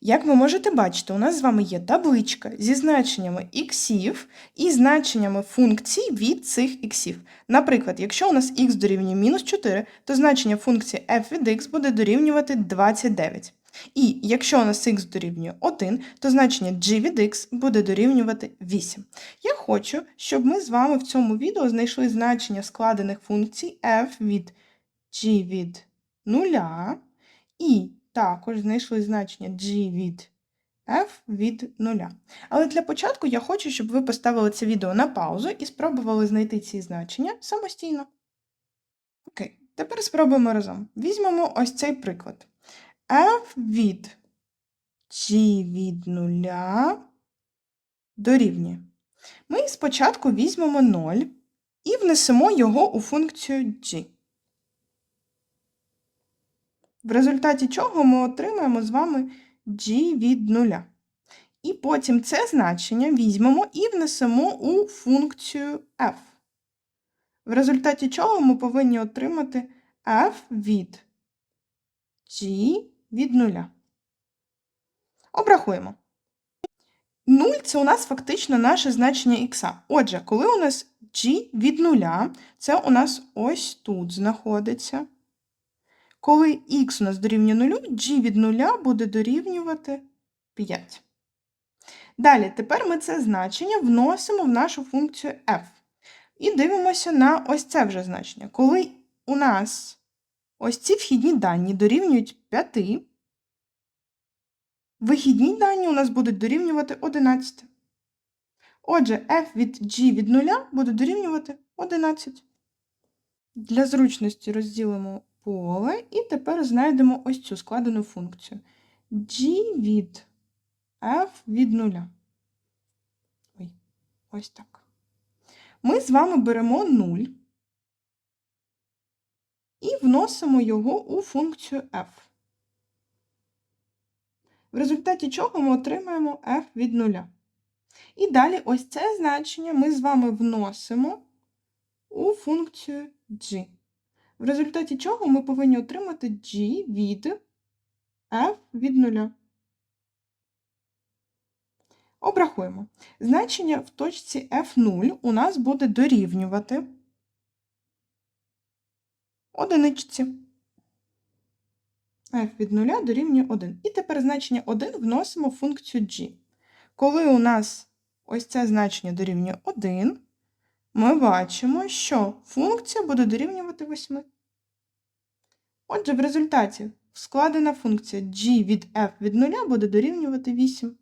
Як ви можете бачити, у нас з вами є табличка зі значеннями іксів і значеннями функцій від цих іксів. Наприклад, якщо у нас х дорівнює мінус 4, то значення функції f від x буде дорівнювати 29. І якщо у нас х дорівнює 1, то значення g від x буде дорівнювати 8. Я хочу, щоб ми з вами в цьому відео знайшли значення складених функцій f від g від 0 і також знайшли значення g від f від 0. Але для початку я хочу, щоб ви поставили це відео на паузу і спробували знайти ці значення самостійно. Окей, тепер спробуємо разом. Візьмемо ось цей приклад. f від g від 0 дорівнює. Ми спочатку візьмемо 0 і внесемо його у функцію g. В результаті чого ми отримаємо з вами g від 0. І потім це значення візьмемо і внесемо у функцію f. В результаті чого ми повинні отримати f від g від 0. Обрахуємо. 0 це у нас фактично наше значення х. Отже, коли у нас g від 0, це у нас ось тут знаходиться. Коли х у нас дорівнює 0, g від 0 буде дорівнювати 5. Далі, тепер ми це значення вносимо в нашу функцію f. І дивимося на ось це вже значення. Коли у нас ось ці вхідні дані дорівнюють 5, вихідні дані у нас будуть дорівнювати 11. Отже, f від g від 0 буде дорівнювати 11. Для зручності розділимо поле і тепер знайдемо ось цю складену функцію. g від f від 0. Ой, ось так. Ми з вами беремо 0 і вносимо його у функцію f. В результаті чого ми отримаємо f від 0. І далі ось це значення ми з вами вносимо у функцію g. В результаті чого ми повинні отримати g від f від 0. Обрахуємо. Значення в точці f0 у нас буде дорівнювати одиничці. f від 0 дорівнює 1. І тепер значення 1 вносимо в функцію g. Коли у нас ось це значення дорівнює 1, ми бачимо, що функція буде дорівнювати 8. Отже, в результаті складена функція g від f від 0 буде дорівнювати 8.